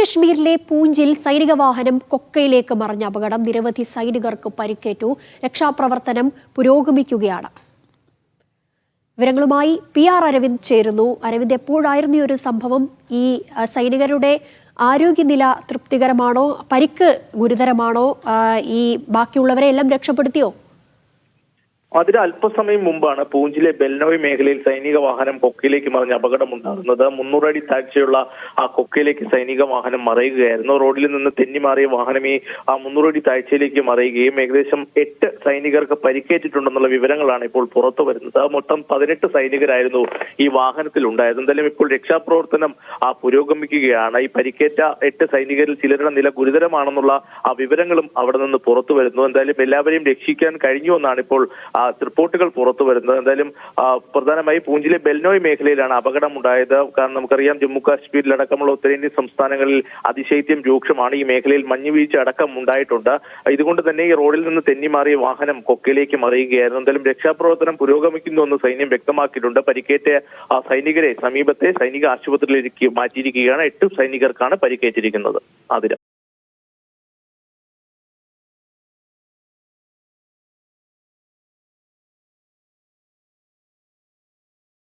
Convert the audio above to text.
കശ്മീരിലെ പൂഞ്ചിൽ സൈനിക വാഹനം കൊക്കയിലേക്ക് മറിഞ്ഞ അപകടം നിരവധി സൈനികർക്ക് പരിക്കേറ്റു. രക്ഷാപ്രവർത്തനം പുരോഗമിക്കുകയാണ്. വിവരങ്ങളുമായി പി ആർ അരവിന്ദ് ചേരുന്നു. അരവിന്ദ് എപ്പോഴായിരുന്നു ഈ ഒരു സംഭവം? ഈ സൈനികരുടെ ആരോഗ്യനില തൃപ്തികരമാണോ? പരിക്ക് ഗുരുതരമാണോ? ഈ ബാക്കിയുള്ളവരെ എല്ലാം രക്ഷപ്പെടുത്തിയോ? അതിന് അല്പസമയം മുമ്പാണ് പൂഞ്ചിലെ ബെൽനോയ് മേഖലയിൽ സൈനിക വാഹനം കൊക്കയിലേക്ക് മറിഞ്ഞ അപകടമുണ്ടാകുന്നത്. മുന്നൂറടി താഴ്ചയുള്ള ആ കൊക്കയിലേക്ക് സൈനിക വാഹനം മറയുകയായിരുന്നു. റോഡിൽ നിന്ന് തെന്നിമാറിയ വാഹനം ഈ ആ മുന്നൂറടി താഴ്ചയിലേക്ക് മറയുകയും ഏകദേശം എട്ട് സൈനികർക്ക് പരിക്കേറ്റിട്ടുണ്ടെന്നുള്ള വിവരങ്ങളാണ് ഇപ്പോൾ പുറത്തു വരുന്നത്. മൊത്തം പതിനെട്ട് സൈനികരായിരുന്നു ഈ വാഹനത്തിൽ ഉണ്ടായത് എന്തായാലും ഇപ്പോൾ രക്ഷാപ്രവർത്തനം ആ പുരോഗമിക്കുകയാണ്. ഈ പരിക്കേറ്റ എട്ട് സൈനികരിൽ ചിലരുടെ നില ഗുരുതരമാണെന്നുള്ള ആ വിവരങ്ങളും അവിടെ നിന്ന് പുറത്തു വരുന്നു. എന്തായാലും എല്ലാവരെയും രക്ഷിക്കാൻ കഴിഞ്ഞു എന്നാണ് ഇപ്പോൾ റിപ്പോർട്ടുകൾ പുറത്തു വരുന്നത്. എന്തായാലും പ്രധാനമായി പൂഞ്ചിലെ ബെൽനോയ് മേഖലയിലാണ് അപകടം ഉണ്ടായത് കാരണം നമുക്കറിയാം ജമ്മു കാശ്മീരിലടക്കമുള്ള ഉത്തരേന്ത്യൻ സംസ്ഥാനങ്ങളിൽ അതിശൈത്യം രൂക്ഷമാണ്. ഈ മേഖലയിൽ മഞ്ഞുവീഴ്ച അടക്കം ഉണ്ടായിട്ടുണ്ട്. ഇതുകൊണ്ട് തന്നെ ഈ റോഡിൽ നിന്ന് തെന്നിമാറിയ വാഹനം കൊക്കയിലേക്ക് മറിയുകയായിരുന്നു. എന്തായാലും രക്ഷാപ്രവർത്തനം പുരോഗമിക്കുന്നുവെന്ന് സൈന്യം വ്യക്തമാക്കിയിട്ടുണ്ട്. പരിക്കേറ്റ സൈനികരെ സമീപത്തെ സൈനിക ആശുപത്രിയിലേക്ക് മാറ്റിയിരിക്കുകയാണ്. എട്ട് സൈനികർക്കാണ് പരിക്കേറ്റിരിക്കുന്നത്. ആതിര.